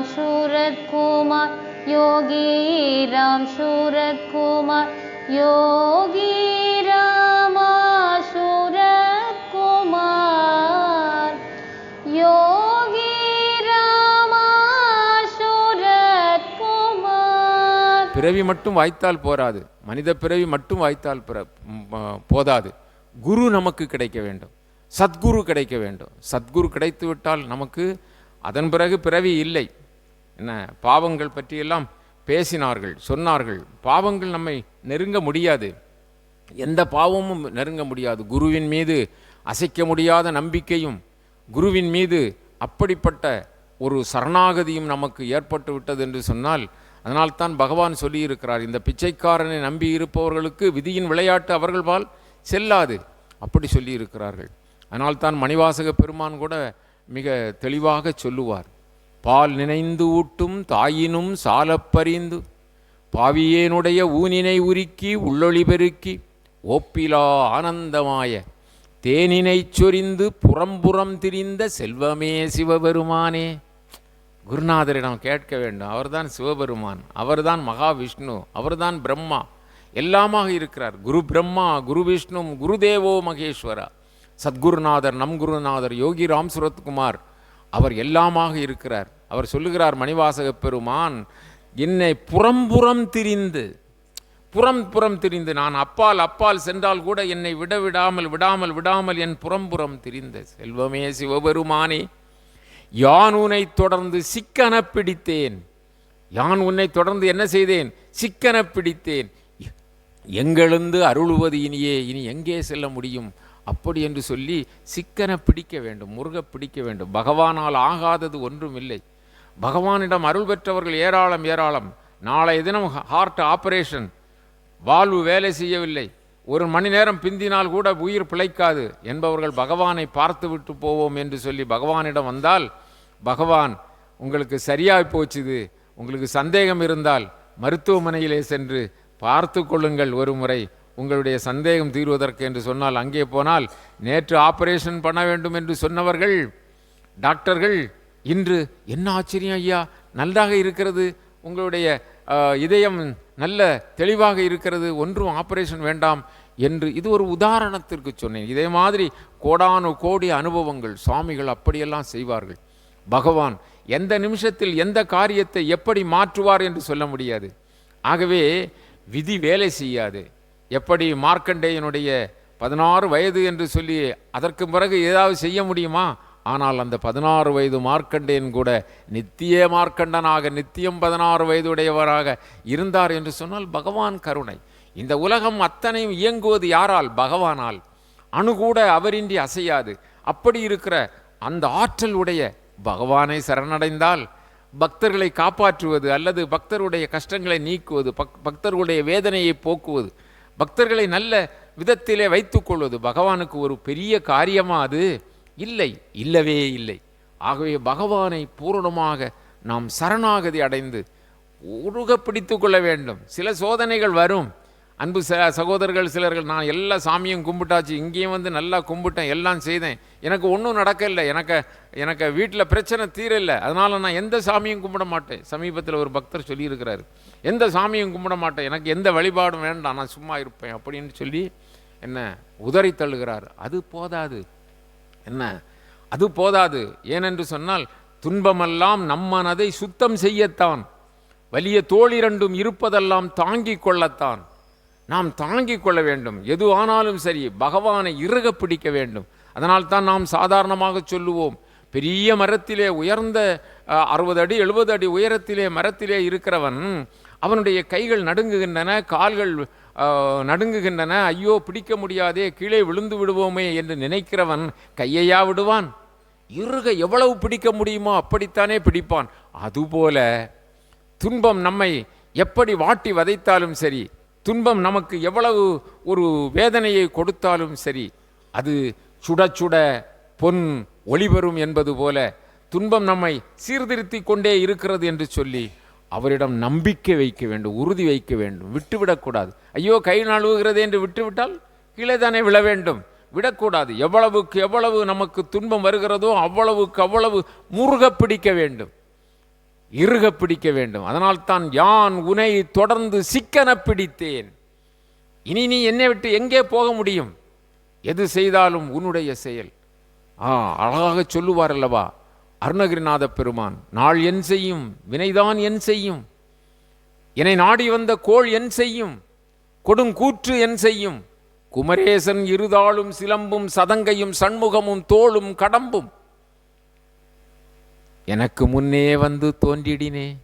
राम सूरत कुमार योगी राम सूरत कुमार योगी रामा सूरत कुमार योगी रामा सूरत कुमार பிறவி மட்டும் வாய்த்தால் போராது மனித பிறவி மட்டும் வாய்த்தால் பிற ம், ஆ, போதாது குரு நமக்கு கிடைக்க வேண்டும் சத்குரு கிடைக்க வேண்டும் சத்குரு கிடைத்து விட்டால் நமக்கு அதன் பிறகு பிறவி இல்லை என்ன? பாவங்கள் பற்றியெல்லாம் பேசினார்கள் சொன்னார்கள். பாவங்கள் நம்மை நெருங்க முடியாது. எந்த பாவமும் நெருங்க முடியாது. குருவின் மீது அசைக்க முடியாத நம்பிக்கையும் குருவின் மீது அப்படிப்பட்ட ஒரு சரணாகதியும் நமக்கு ஏற்பட்டு விட்டது என்று சொன்னால் அதனால்தான் பகவான் சொல்லியிருக்கிறார் இந்த பிச்சைக்காரனை நம்பி இருப்பவர்களுக்கு விதியின் விளையாட்டு அவர்கள் பால் செல்லாது. அப்படி சொல்லியிருக்கிறார்கள். அதனால்தான் மணிவாசக பெருமான் கூட மிக தெளிவாக சொல்லுவார். பால் நினைந்து ஊட்டும் தாயினும் சாலப்பறிந்து பாவியேனுடைய ஊனினை உருக்கி உள்ளொளி பெருக்கி. ஓப்பிலா ஆனந்தமாய தேனினைச் சொரிந்து புறம்புறம் திரிந்த செல்வமே சிவபெருமானே. குருநாதரிடம் கேட்க வேண்டும். அவர்தான் சிவபெருமான். அவர்தான் மகாவிஷ்ணு. அவர்தான் பிரம்மா. எல்லாமாக இருக்கிறார். குரு பிரம்மா குரு விஷ்ணு குருதேவோ மகேஸ்வரா. சத்குருநாதர் நம் குருநாதர் யோகி ராம் சுரத்குமார் அவர் எல்லாமாக இருக்கிறார். அவர் சொல்லுகிறார் மணிவாசக பெருமான் என்னை புறம்புறம் திரிந்து புறம் புறம் திரிந்து நான் அப்பால் அப்பால் சென்றால் கூட என்னை விட விடாமல் விடாமல் விடாமல் என் புறம்புறம் திரிந்த செல்வமே சிவபெருமானே யான் உன்னை தொடர்ந்து சிக்கன பிடித்தேன் யான் உன்னை தொடர்ந்து என்ன செய்தேன்? சிக்கன பிடித்தேன். எங்கெழுந்து அருளுவது இனியே இனி எங்கே செல்ல முடியும்? அப்படி என்று சொல்லி சிக்கன பிடிக்க வேண்டும் முருக பிடிக்க வேண்டும். பகவானால் ஆகாதது ஒன்றும் இல்லை பகவானிடம் அருள் பெற்றவர்கள் ஏராளம் ஏராளம். நாளைய தினம் ஹார்ட் ஆபரேஷன் வாழ்வு வேலை செய்யவில்லை. ஒரு மணி நேரம் பிந்தினால் கூட உயிர் பிழைக்காது என்பவர்கள் பகவானை பார்த்து விட்டு போவோம் என்று சொல்லி பகவானிடம் வந்தால் பகவான் உங்களுக்கு சரியாய் போச்சுது. உங்களுக்கு சந்தேகம் இருந்தால் மருத்துவமனையிலே சென்று பார்த்து கொள்ளுங்கள் ஒரு முறை. உங்களுடைய சந்தேகம் தீர்வதற்கு என்று சொன்னால் அங்கே போனால் நேற்று ஆபரேஷன் பண்ண வேண்டும் என்று சொன்னவர்கள் டாக்டர்கள் இன்று என்ன ஆச்சரியம் ஐயா? நல்லதாக இருக்கிறது. உங்களுடைய இதயம் நல்ல தெளிவாக இருக்கிறது. ஒன்றும் ஆபரேஷன் வேண்டாம் என்று இது ஒரு உதாரணத்திற்கு சொன்னேன். இதே மாதிரி கோடானு கோடி அனுபவங்கள் சுவாமிகள் அப்படியெல்லாம் செய்வார்கள். பகவான் எந்த நிமிஷத்தில் எந்த காரியத்தை எப்படி மாற்றுவார் என்று சொல்ல முடியாது. ஆகவே விதி வேலை செய்யாது. எப்படி மார்க்கண்டேயனுடைய பதினாறு வயது என்று சொல்லி அதற்கு பிறகு ஏதாவது செய்ய முடியுமா? ஆனால் அந்த பதினாறு வயது மார்க்கண்டேயன் கூட நித்திய மார்க்கண்டனாக நித்தியம் பதினாறு வயதுடையவராக இருந்தார் என்று சொன்னால் பகவான் கருணை. இந்த உலகம் அத்தனையும் இயங்குவது யாரால்? பகவானால். அணுகூட அவரின்றி அசையாது. அப்படி இருக்கிற அந்த ஆற்றல் உடைய பகவானை சரணடைந்தால் பக்தர்களை காப்பாற்றுவது அல்லது பக்தருடைய கஷ்டங்களை நீக்குவது பக் பக்தர்களுடைய வேதனையை போக்குவது பக்தர்களை நல்ல விதத்திலே வைத்துக்கொள்வது பகவானுக்கு ஒரு பெரிய காரியமா அது? இல்லை இல்லவே இல்லை. ஆகவே பகவானை பூரணமாக நாம் சரணாகதி அடைந்து உருக பிடித்து கொள்ள வேண்டும். சில சோதனைகள் வரும். அன்பு ச சகோதரர்கள் சிலர்கள் நான் எல்லா சாமியும் கும்பிட்டாச்சு இங்கேயும் வந்து நல்லா கும்பிட்டேன் எல்லாம் செய்தேன். எனக்கு ஒன்றும் நடக்கலை எனக்கு எனக்கு வீட்டில் பிரச்சனை தீரலை அதனால் நான் எந்த சாமியும் கும்பிட மாட்டேன். சமீபத்தில் ஒரு பக்தர் சொல்லியிருக்கிறாரு எந்த சாமியும் கும்பிட மாட்டேன் எனக்கு எந்த வழிபாடும் வேண்டாம் நான் சும்மா இருப்பேன் அப்படின்னு சொல்லி என்ன உதறி தள்ளுகிறார். அது போதாது. என்ன? அது போதாது. ஏனென்று சொன்னால் துன்பமெல்லாம் நம்மனதை சுத்தம் செய்யத்தான். வலிய தோளிரண்டும் இருப்பதெல்லாம் தாங்கிக் கொள்ளத்தான். நாம் தாங்கிக் கொள்ள வேண்டும். எது ஆனாலும் சரி பகவானை இறுக பிடிக்க வேண்டும். அதனால் தான் நாம் சாதாரணமாக சொல்லுவோம். பெரிய மரத்திலே உயர்ந்த அறுபது அடி எழுபது அடி உயரத்திலே மரத்திலே இருக்கிறவன் அவனுடைய கைகள் நடுங்குகின்றன கால்கள் நடுங்குகின்றன. ஐயோ பிடிக்க முடியாதே கீழே விழுந்து விடுவோமே என்று நினைக்கிறவன் கையையா விடுவான்? இருக எவ்வளவு பிடிக்க முடியுமோ அப்படித்தானே பிடிப்பான். அதுபோல துன்பம் நம்மை எப்படி வாட்டி வதைத்தாலும் சரி துன்பம் நமக்கு எவ்வளவு ஒரு வேதனையை கொடுத்தாலும் சரி அது சுட சுட பொன் ஒளிபெறும் என்பது போல துன்பம் நம்மை சீர்திருத்தி கொண்டே இருக்கிறது என்று சொல்லி அவரிடம் நம்பிக்கை வைக்க வேண்டும் உறுதி வைக்க வேண்டும். விட்டுவிடக்கூடாது ஐயோ கை நழுவுகிறது என்று விட்டுவிட்டால் கீழே தானே விழ வேண்டும். விடக்கூடாது. எவ்வளவுக்கு எவ்வளவு நமக்கு துன்பம் வருகிறதோ அவ்வளவுக்கு அவ்வளவு முருக பிடிக்க வேண்டும். இறுக பிடிக்க வேண்டும். அதனால்தான் யான் உனை தொடர்ந்து சிக்கன பிடித்தேன். இனி நீ என்னை விட்டு எங்கே போக முடியும்? எது செய்தாலும் உன்னுடைய செயல். ஆ அழகாக சொல்லுவார் அல்லவா? அருணகிரிநாத பெருமான் நாள் என் செய்யும் வினைதான் என் செய்யும். என்னை நாடி வந்த கோள் என் செய்யும் கொடுங்கூற்று என் செய்யும். குமரேசன் இருதாளும் சிலம்பும் சதங்கையும் சண்முகமும் தோளும் கடம்பும். எனக்கு முன்னே வந்து தோன்றிடினே.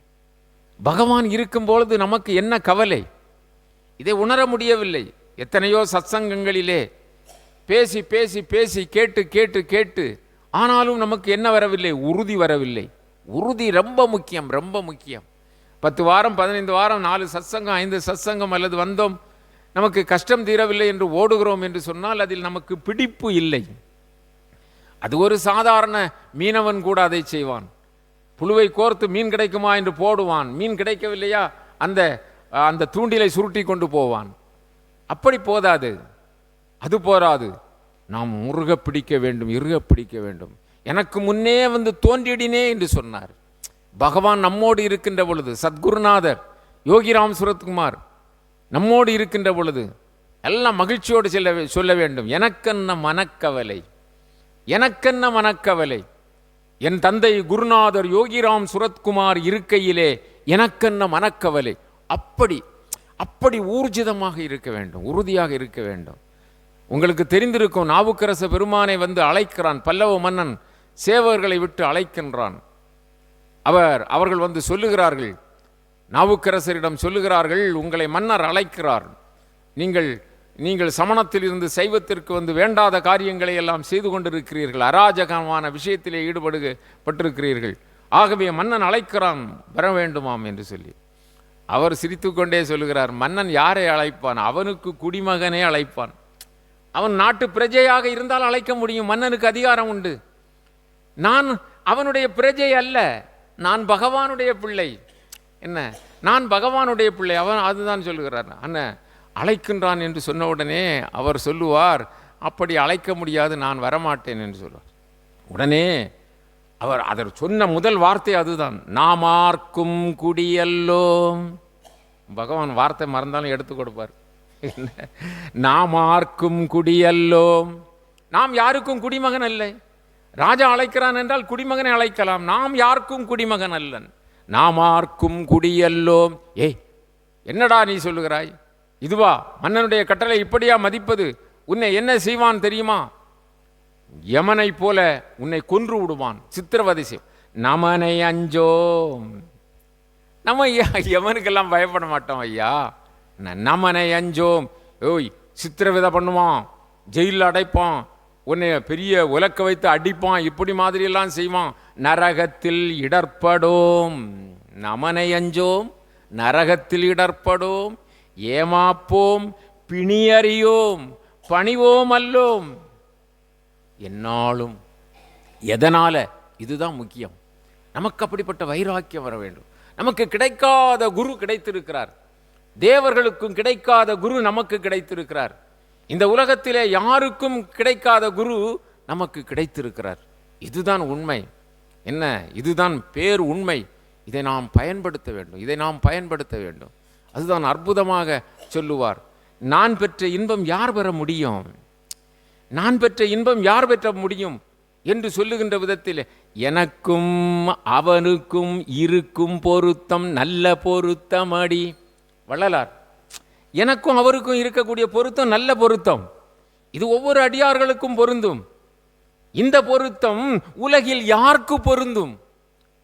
பகவான் இருக்கும் பொழுது நமக்கு என்ன கவலை? இதை உணர முடியவில்லை. எத்தனையோ சத்சங்கங்களிலே பேசி பேசி பேசி கேட்டு கேட்டு கேட்டு ஆனாலும் நமக்கு என்ன வரவில்லை? உறுதி வரவில்லை. உறுதி ரொம்ப முக்கியம் ரொம்ப முக்கியம். பத்து வாரம் பதினைந்து வாரம் நாலு சத்சங்கம் ஐந்து சத்சங்கம் அல்லது வந்தோம். நமக்கு கஷ்டம் தீரவில்லை என்று ஓடுகிறோம் என்று சொன்னால் அதில் நமக்கு பிடிப்பு இல்லை. அது ஒரு சாதாரண மீனவன் கூட அதை செய்வான். புழுவை கோர்த்து மீன் கிடைக்குமா என்று போடுவான். மீன் கிடைக்கவில்லையா? அந்த அந்த தூண்டிலை சுருட்டி கொண்டு போவான். அப்படி போதாது. அது போராது. நாம் முருக பிடிக்க வேண்டும் இருக பிடிக்க வேண்டும். எனக்கு முன்னே வந்து தோன்றிடினே என்று சொன்னார். பகவான் நம்மோடு இருக்கின்ற பொழுது சத்குருநாதர் யோகிராம் சுரத்குமார் நம்மோடு இருக்கின்ற பொழுது எல்லாம் மகிழ்ச்சியோடு செல்ல சொல்ல வேண்டும். எனக்கென்ன மனக்கவலை? எனக்கென்ன மனக்கவலை? என் தந்தை குருநாதர் யோகிராம் சுரத்குமார் இருக்கையிலே எனக்கென்ன மனக்கவலை? அப்படி அப்படி ஊர்ஜிதமாக இருக்க வேண்டும் உறுதியாக இருக்க வேண்டும். உங்களுக்கு தெரிந்திருக்கும் நாவுக்கரச பெருமானை வந்து அழைக்கிறான் பல்லவ மன்னன் சேவர்களை விட்டு அழைக்கின்றான். அவர் அவர்கள் வந்து சொல்லுகிறார்கள் நாவுக்கரசரிடம் சொல்லுகிறார்கள் உங்களை மன்னர் அழைக்கிறார். நீங்கள் நீங்கள் சமணத்தில் இருந்து சைவத்திற்கு வந்து வேண்டாத காரியங்களை எல்லாம் செய்து கொண்டிருக்கிறீர்கள். அராஜகமான விஷயத்திலே ஈடுபடு பட்டிருக்கிறீர்கள் ஆகவே மன்னன் அழைக்கிறான் வர வேண்டுமாம் என்று சொல்லி. அவர் சிரித்துக்கொண்டே சொல்லுகிறார் மன்னன் யாரை அழைப்பான்? அவனுக்கு குடிமகனே அழைப்பான். அவன் நாட்டு பிரஜையாக இருந்தால் அழைக்க முடியும். மன்னனுக்கு அதிகாரம் உண்டு. நான் அவனுடைய பிரஜை அல்ல. நான் பகவானுடைய பிள்ளை. என்ன? நான் பகவானுடைய பிள்ளை. அவன் அதுதான் சொல்லுகிறார். அண்ணன் அழைக்கின்றான் என்று சொன்ன உடனே அவர் சொல்லுவார் அப்படி அழைக்க முடியாது நான் வரமாட்டேன் என்று சொல்வார். உடனே அவர் அவர் சொன்ன முதல் வார்த்தை அதுதான் நாமார்க்கும் குடியல்லோம். பகவான் வார்த்தை மறந்தாலும் எடுத்து கொடுப்பார். என்ன? நாமார்க்கும் குடியல்லோம். நாம் யாருக்கும் குடிமகன் இல்லை ராஜா அழைக்கிறான் என்றால் குடிமகனை அழைக்கலாம். நாம் யாருக்கும் குடிமகன் அல்லன்? நாமார்க்கும் குடியல்லோம். ஏய் என்னடா நீ சொல்லுகிறாய்? இதுவா மன்னனுடைய கட்டளை இப்படியா மதிப்பது? உன்னை என்ன செய்வான் தெரியுமா? யமனை போல உன்னை கொன்று விடுவான் சித்திரவதை செய். நமனை அஞ்சோம். நம்ம ஐயா யமனுக்கெல்லாம் பயப்பட மாட்டோம் ஐயா. நமனை அஞ்சோம். ஓய் சித்திரவதை பண்ணுவான் ஜெயிலில் அடைப்பான் உன்னை பெரிய உலக்க வைத்து அடிப்பான் இப்படி மாதிரியெல்லாம் செய்வான். நரகத்தில் இடர்படோம். நமனை அஞ்சோம் நரகத்தில் இடர்படோம். ஏமாப்போம் பிணியறியோம் பணிவோம் அல்லோம் என்னாலும் எதனால்? இதுதான் முக்கியம். நமக்கு அப்படிப்பட்ட வைராக்கியம் வர வேண்டும். நமக்கு கிடைக்காத குரு கிடைத்திருக்கிறார். தேவர்களுக்கும் கிடைக்காத குரு நமக்கு கிடைத்திருக்கிறார். இந்த உலகத்திலே யாருக்கும் கிடைக்காத குரு நமக்கு கிடைத்திருக்கிறார். இதுதான் உண்மை. என்ன? இதுதான் பேர் உண்மை. இதை நாம் பயன்படுத்த வேண்டும். இதை நாம் பயன்படுத்த வேண்டும். அதுதான் அற்புதமாக சொல்லுவார். நான் பெற்ற இன்பம் யார் பெற முடியும்? நான் பெற்ற இன்பம் யார் பெற்ற முடியும்? என்று சொல்லுகின்ற விதத்தில் எனக்கும் அவனுக்கும் இருக்கும் பொருத்தம் நல்ல பொருத்தம் அடி. வள்ளலார் எனக்கும் அவருக்கும் இருக்கக்கூடிய பொருத்தம் நல்ல பொருத்தம். இது ஒவ்வொரு அடியார்களுக்கும் பொருந்தும். இந்த பொருத்தம் உலகில் யாருக்கு பொருந்தும்?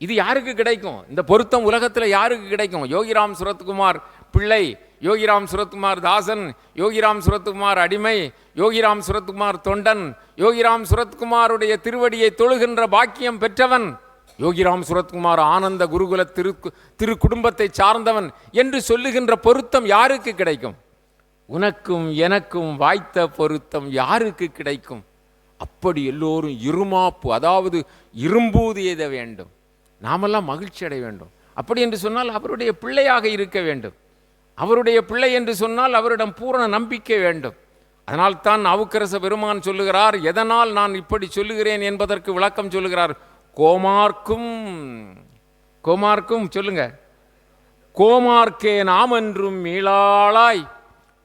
இது யாருக்கு கிடைக்கும்? இந்த பொருத்தம் உலகத்தில் யாருக்கு கிடைக்கும்? யோகிராம் சுரத்குமார் பிள்ளை யோகிராம் சுரத்குமார் தாசன் யோகிராம் சுரத்குமார் அடிமை யோகிராம் சுரத்குமார் தொண்டன் யோகிராம் சுரத்குமாருடைய திருவடியை தொழுகின்ற பாக்கியம் பெற்றவன் யோகிராம் சுரத்குமார் ஆனந்த குருகுல திரு திரு குடும்பத்தை சார்ந்தவன் என்று சொல்லுகின்ற பொருத்தம் யாருக்கு கிடைக்கும்? உனக்கும் எனக்கும் வாய்த்த பொருத்தம் யாருக்கு கிடைக்கும்? அப்படி எல்லோரும் இருமாப்பு அதாவது இரும்பூது எய்த வேண்டும். நாமெல்லாம் மகிழ்ச்சி அடைய வேண்டும். அப்படி என்று சொன்னால் அவருடைய பிள்ளையாக இருக்க வேண்டும். அவருடைய பிள்ளை என்று சொன்னால் அவரிடம் பூரண நம்பிக்கை வேண்டும். அதனால் தான் அவுக்கரச பெருமான் சொல்லுகிறார் எதனால் நான் இப்படி சொல்லுகிறேன் என்பதற்கு விளக்கம் சொல்லுகிறார். கோமார்க்கும் கோமார்க்கும் சொல்லுங்க. கோமார்க்கே நாம் என்றும் மீளாளாய்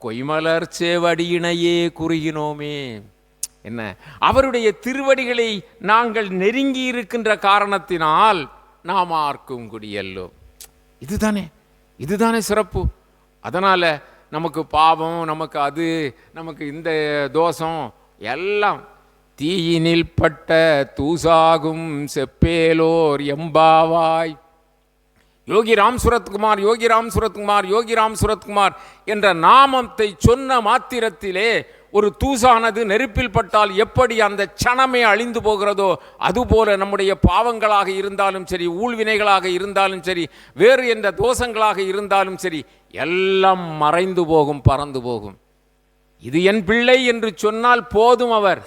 கொய்மலர் சேவடியினையே குறுகினோமே. என்ன? அவருடைய திருவடிகளை நாங்கள் நெருங்கி இருக்கின்ற காரணத்தினால் நாம் ஆர்க்கும் குடியல்லோ. இதுதானே இதுதானே சிறப்பு. அதனால் நமக்கு பாவம் நமக்கு அது நமக்கு இந்த தோஷம் எல்லாம் தீயினில் பட்ட தூசாகும் செப்பேலோர் எம்பாவாய். யோகி ராம் சுரத்குமார் யோகி ராம் சுரத்குமார் யோகி ராம் சுரத்குமார் என்ற நாமத்தை சொன்ன மாத்திரத்திலே ஒரு தூசானது நெருப்பில் பட்டால் எப்படி அந்த சனமே அழிந்து போகிறதோ அதுபோல நம்முடைய பாவங்களாக இருந்தாலும் சரி ஊழ்வினைகளாக இருந்தாலும் சரி வேறு எந்த தோஷங்களாக இருந்தாலும் சரி எல்லாம் மறைந்து போகும் பறந்து போகும். இது என் பிள்ளை என்று சொன்னால் போதும் அவர்.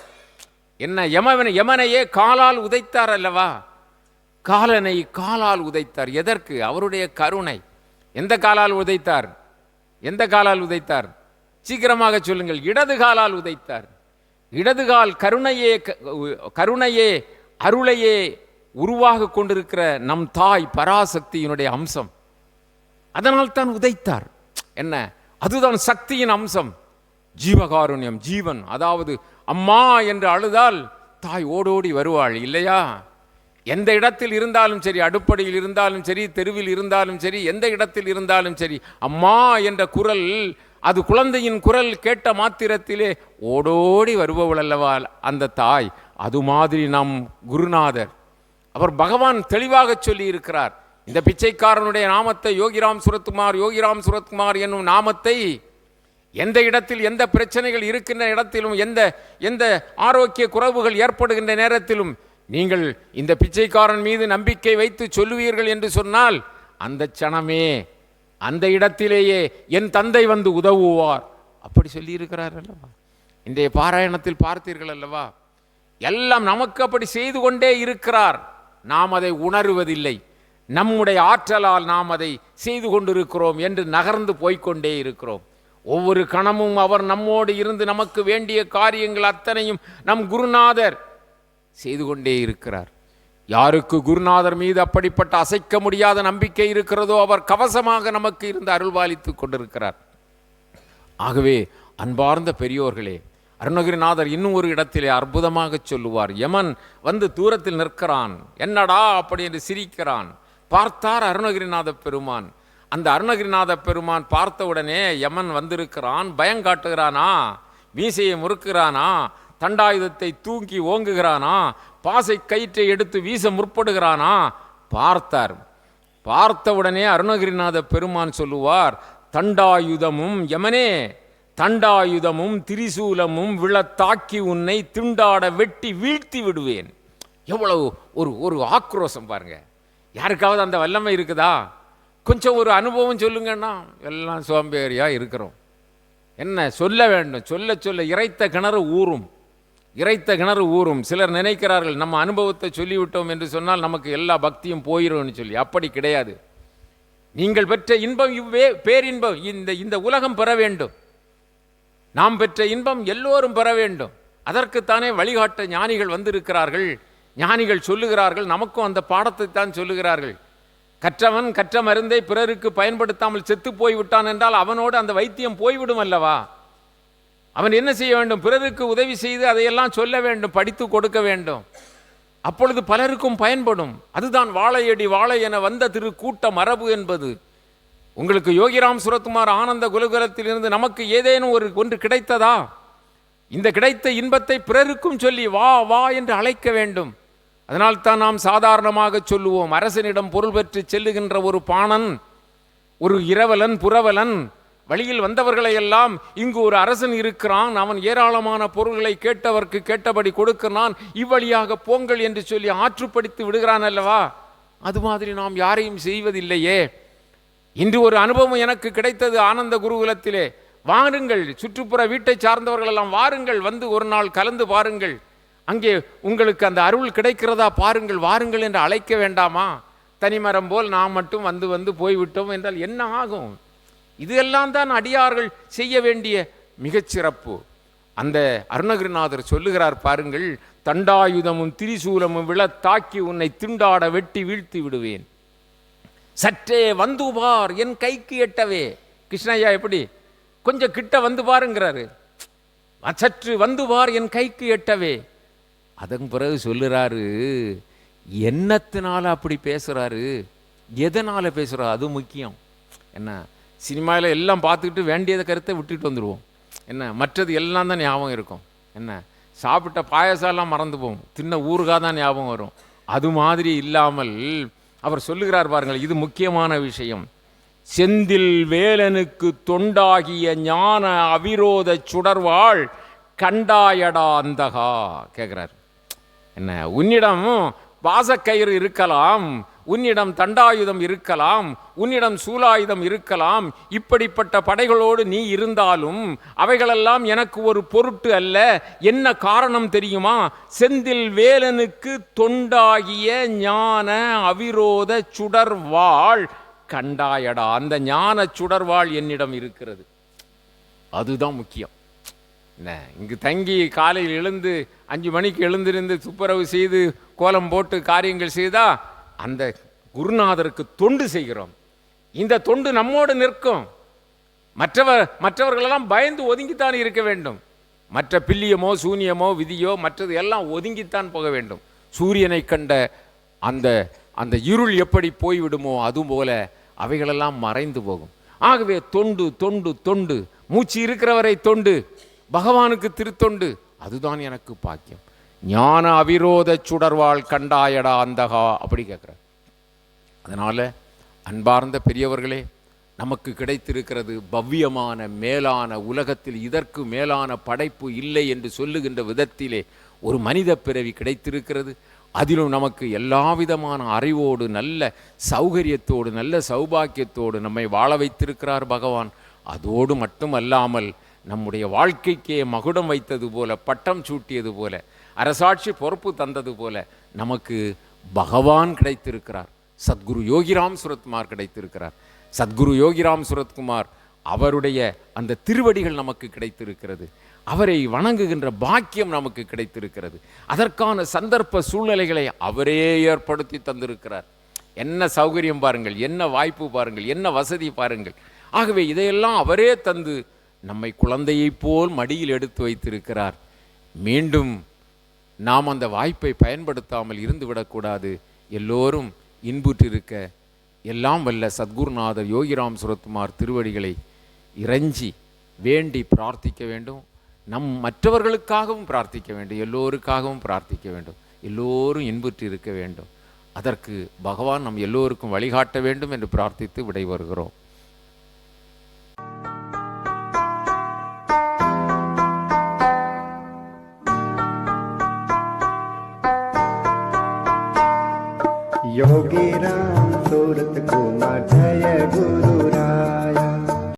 என்ன யமவனை யமனையே காலால் உதைத்தார் அல்லவா? காலனை காலால் உதைத்தார். எதற்கு? அவருடைய கருணை. எந்த காலால் உதைத்தார்? எந்த காலால் உதைத்தார்? சீக்கிரமாக சொல்லுங்கள். இடது காலால் உதைத்தார். இடது கால் கருணையே கருணையே அருளையே உருவாக கொண்டிருக்கிற நம் தாய் பராசக்தியினுடைய அம்சம். அதனால் தான் உதைத்தார். என்ன? அதுதான் சக்தியின் அம்சம். ஜீவகாருண்யம் ஜீவன். அதாவது அம்மா என்று அழுதால் தாய் ஓடோடி வருவாள் இல்லையா? எந்த இடத்தில் இருந்தாலும் சரி அடுப்படையில் இருந்தாலும் சரி தெருவில் இருந்தாலும் சரி எந்த இடத்தில் இருந்தாலும் சரி அம்மா என்ற குரல் அது குழந்தையின் குரல் கேட்ட மாத்திரத்திலே ஓடோடி வருபவள் அல்லவா அந்த தாய். அது மாதிரி நம் குருநாதர். அவர் பகவான் தெளிவாக சொல்லி இருக்கிறார் இந்த பிச்சைக்காரனுடைய நாமத்தை யோகிராம் சுரத்குமார் யோகிராம் சுரத்குமார் என்னும் நாமத்தை எந்த இடத்தில் எந்த பிரச்சனைகள் இருக்கின்ற இடத்திலும் எந்த எந்த ஆரோக்கிய குறைவுகள் ஏற்படுகின்ற நேரத்திலும் நீங்கள் இந்த பிச்சைக்காரன் மீது நம்பிக்கை வைத்து சொல்லுவீர்கள் என்று சொன்னால் அந்த சனமே அந்த இடத்திலேயே என் தந்தை வந்து உதவுவார். அப்படி சொல்லியிருக்கிறார் அல்லவா இன்றைய பாராயணத்தில் பார்த்தீர்கள் அல்லவா எல்லாம் நமக்கு அப்படி செய்து கொண்டே இருக்கிறார். நாம் அதை உணருவதில்லை. நம்முடைய ஆற்றலால் நாம் அதை செய்து கொண்டிருக்கிறோம் என்று நகர்ந்து போய்க்கொண்டே இருக்கிறோம். ஒவ்வொரு கணமும் அவர் நம்மோடு இருந்து நமக்கு வேண்டிய காரியங்கள் அத்தனையும் நம் குருநாதர் செய்து கொண்டே இருக்கிறார். யாருக்கு குருநாதர் மீது அப்படிப்பட்ட அசைக்க முடியாத நம்பிக்கை இருக்கிறதோ அவர் கவசமாக நமக்கு இருந்து அருள்பாலித்துக் கொண்டிருக்கிறார். ஆகவே அன்பார்ந்த பெரியோர்களே அருணகிரிநாதர் இன்னும் ஒரு இடத்திலே அற்புதமாக சொல்லுவார். யமன் வந்து தூரத்தில் நிற்கிறான். என்னடா அப்படி என்று சிரிக்கிறான். பார்த்தார் அருணகிரிநாத பெருமான். அந்த அருணகிரிநாத பெருமான் பார்த்தவுடனே யமன் வந்திருக்கிறான். பயம் காட்டுகிறானா? மீசையை முறுக்குகிறானா? தண்டாயுதத்தை தூக்கி ஓங்குகிறானா? பாசை கயிற்றை எடுத்து வீச முற்படுகிறானா? பார்த்தார். பார்த்தவுடனே அருணகிரிநாத பெருமான் சொல்லுவார் தண்டாயுதமும் யமனே தண்டாயுதமும் திரிசூலமும் விழத்தாக்கி உன்னை திண்டாட வெட்டி வீழ்த்தி விடுவேன். எவ்வளவு ஒரு ஒரு ஆக்ரோஷம் பாருங்க. யாருக்காவது அந்த வல்லமை இருக்குதா? கொஞ்சம் ஒரு அனுபவம் சொல்லுங்கன்னா எல்லாம் சோம்பேறியாக இருக்கிறோம். என்ன சொல்ல வேண்டும்? சொல்ல சொல்ல இறைத்த கிணறு ஊறும். இறைத்த கிணறு ஊறும். சிலர் நினைக்கிறார்கள் நம்ம அனுபவத்தை சொல்லிவிட்டோம் என்று சொன்னால் நமக்கு எல்லா பக்தியும் போயிடும்னு சொல்லி. அப்படி கிடையாது. நீங்கள் பெற்ற இன்பம் இவ்வே பேரின்பம். இந்த இந்த உலகம் பெற வேண்டும். நாம் பெற்ற இன்பம் எல்லோரும் பெற வேண்டும். அதற்குத்தானே வழிகாட்ட ஞானிகள் வந்திருக்கிறார்கள். ஞானிகள் சொல்லுகிறார்கள் நமக்கும் அந்த பாடத்தை தான் சொல்லுகிறார்கள். கற்றவன் கற்ற மருந்தை பிறருக்கு பயன்படுத்தாமல் செத்து போய்விட்டான் என்றால் அவனோடு அந்த வைத்தியம் போய்விடும் அல்லவா? அவன் என்ன செய்ய வேண்டும்? பிறருக்கு உதவி செய்து அதையெல்லாம் சொல்ல வேண்டும் படித்து கொடுக்க வேண்டும். அப்பொழுது பலருக்கும் பயன்படும். அதுதான் வாழையடி வாழை என வந்த திரு கூட்ட மரபு என்பது. உங்களுக்கு யோகிராம் சுரத்குமார் ஆனந்த குலகுலத்திலிருந்து நமக்கு ஏதேனும் ஒரு ஒன்று கிடைத்ததா? இந்த கிடைத்த இன்பத்தை பிறருக்கும் சொல்லி வா வா என்று அழைக்க வேண்டும். அதனால்தான் நாம் சாதாரணமாக சொல்லுவோம். அரசனிடம் பொருள் பெற்று செல்லுகின்ற ஒரு பாணன் ஒரு இரவலன் புரவலன் வழியில் வந்தவர்களை எல்லாம் இங்கு ஒரு அரசன் இருக்கிறான் அவன் ஏராளமான பொருள்களை கேட்டவர்க்கு கேட்டபடி கொடுக்கிறான் இவ்வழியாக போங்கள் என்று சொல்லி ஆற்றுப்படுத்தி விடுகிறான் அல்லவா? அது மாதிரி நாம் யாரையும் செய்வதில்லையே. இன்று ஒரு அனுபவம் எனக்கு கிடைத்தது ஆனந்த குருகுலத்திலே. வாருங்கள் சுற்றுப்புற வீட்டை சார்ந்தவர்கள் எல்லாம் வாருங்கள் வந்து ஒரு நாள் கலந்து பாருங்கள். அங்கே உங்களுக்கு அந்த அருள் கிடைக்கிறதா பாருங்கள் வாருங்கள் என்று அழைக்க வேண்டாமா? தனிமரம் போல் நாம் மட்டும் வந்து வந்து போய்விட்டோம் என்றால் என்ன ஆகும்? இதெல்லாம் தான் அடியார்கள் செய்ய வேண்டிய மிகச்சிறப்பு. அந்த அருணகிரிநாதர் சொல்லுகிறார் பாருங்கள் தண்டாயுதமும் திரிசூலமும் விழ தாக்கி உன்னை திண்டாட வெட்டி வீழ்த்தி விடுவேன். சற்றே வந்து பார் என் கைக்கு எட்டவே. கிருஷ்ணய்யா எப்படி? கொஞ்சம் கிட்ட வந்து பாருங்கிறாரு. சற்று வந்து பார் என் கைக்கு எட்டவே. அதன் பிறகு சொல்லுறாரு என்னத்தினால அப்படி பேசுறாரு? எதனால பேசுறாரு அது முக்கியம். என்ன? சினிமாவில் எல்லாம் பார்த்துக்கிட்டு வேண்டியத கருத்தை விட்டுட்டு வந்துடுவோம் என்ன மற்றது எல்லாம் தான் ஞாபகம் இருக்கும். என்ன சாப்பிட்ட பாயசம்லாம் மறந்து போகும். தின்ன ஊறுகாய் தான் ஞாபகம் வரும். அது மாதிரி இல்லாமல் அவர் சொல்லுகிறார் பாருங்கள் இது முக்கியமான விஷயம். செந்தில் வேலனுக்கு தொண்டாகிய ஞான அவிரோத சுடர்வாள் கண்டாயடா அந்தகா கேட்குறாரு என்ன உன்னிடம் வாசக்கயிறு இருக்கலாம். உன்னிடம் தண்டாயுதம் இருக்கலாம் உன்னிடம் சூலாயுதம் இருக்கலாம். இப்படிப்பட்ட படைகளோடு நீ இருந்தாலும் அவைகளெல்லாம் எனக்கு ஒரு பொருட்டு அல்ல. என்ன காரணம் தெரியுமா? செந்தில் வேலனுக்கு தொண்டாகிய ஞான அவிரோத சுடர்வாள். கண்டாயடா அந்த ஞான சுடர்வாள் என்னிடம் இருக்கிறது. அதுதான் முக்கியம். என்ன இங்கு தங்கி காலையில் எழுந்து அஞ்சு மணிக்கு எழுந்திருந்து துப்புரவு செய்து கோலம் போட்டு காரியங்கள் செய்தா அந்த குருநாதருக்கு தொண்டு செய்கிறோம். இந்த தொண்டு நம்மோடு நிற்கும். மற்றவர் மற்றவர்களெல்லாம் பயந்து ஒதுங்கித்தான் இருக்க வேண்டும். மற்ற பில்லியமோ சூனியமோ விதியோ மற்றது எல்லாம் ஒதுங்கித்தான் போக வேண்டும். சூரியனை கண்ட அந்த அந்த இருள் எப்படி போய்விடுமோ அதுபோல அவைகளெல்லாம் மறைந்து போகும். ஆகவே தொண்டு தொண்டு தொண்டு. மூச்சு இருக்கிறவரை தொண்டு. பகவானுக்கு திருத்தொண்டு. அதுதான் எனக்கு பாக்கியம். ஞான அவிரோத சுடர்வாள் கண்டாயடா அந்தகா அப்படி கேட்குற அதனால் அன்பார்ந்த பெரியவர்களே நமக்கு கிடைத்திருக்கிறது பவ்யமான மேலான உலகத்தில் இதற்கு மேலான படைப்பு இல்லை என்று சொல்லுகின்ற விதத்திலே ஒரு மனித பிறவி கிடைத்திருக்கிறது. அதிலும் நமக்கு எல்லா விதமான அறிவோடு நல்ல சௌகரியத்தோடு நல்ல சௌபாக்கியத்தோடு நம்மை வாழ வைத்திருக்கிறார் பகவான். அதோடு மட்டும் அல்லாமல் நம்முடைய வாழ்க்கைக்கே மகுடம் வைத்தது போல பட்டம் சூட்டியது போல அரசாட்சி பொறுப்பு தந்தது போல நமக்கு பகவான் கிடைத்திருக்கிறார். சத்குரு யோகிராம் சுரத்குமார் கிடைத்திருக்கிறார். சத்குரு யோகிராம் சுரத்குமார் அவருடைய அந்த திருவடிகள் நமக்கு கிடைத்திருக்கிறது. அவரை வணங்குகின்ற பாக்கியம் நமக்கு கிடைத்திருக்கிறது. அதற்கான சந்தர்ப்ப சூழ்நிலைகளை அவரே ஏற்படுத்தி தந்திருக்கிறார். என்ன சௌகரியம் பாருங்கள் என்ன வாய்ப்பு பாருங்கள் என்ன வசதி பாருங்கள். ஆகவே இதையெல்லாம் அவரே தந்து நம்மை குழந்தையைப் போல் மடியில் எடுத்து வைத்திருக்கிறார். மீண்டும் நாம் அந்த வாய்ப்பை பயன்படுத்தாமல் இருந்து விடக்கூடாது எல்லோரும் இன்புற்றிருக்க எல்லாம் வல்ல சத்குருநாதர் யோகிராம் சுரத்குமார் திருவடிகளை இறைஞ்சி வேண்டி பிரார்த்திக்க வேண்டும். நம் மற்றவர்களுக்காகவும் பிரார்த்திக்க வேண்டும். எல்லோருக்காகவும் பிரார்த்திக்க வேண்டும். எல்லோரும் இன்புற்று இருக்க வேண்டும். அதற்கு பகவான் நம் எல்லோருக்கும் வழிகாட்ட வேண்டும் என்று பிரார்த்தித்து விடைபெறுகிறோம். योगी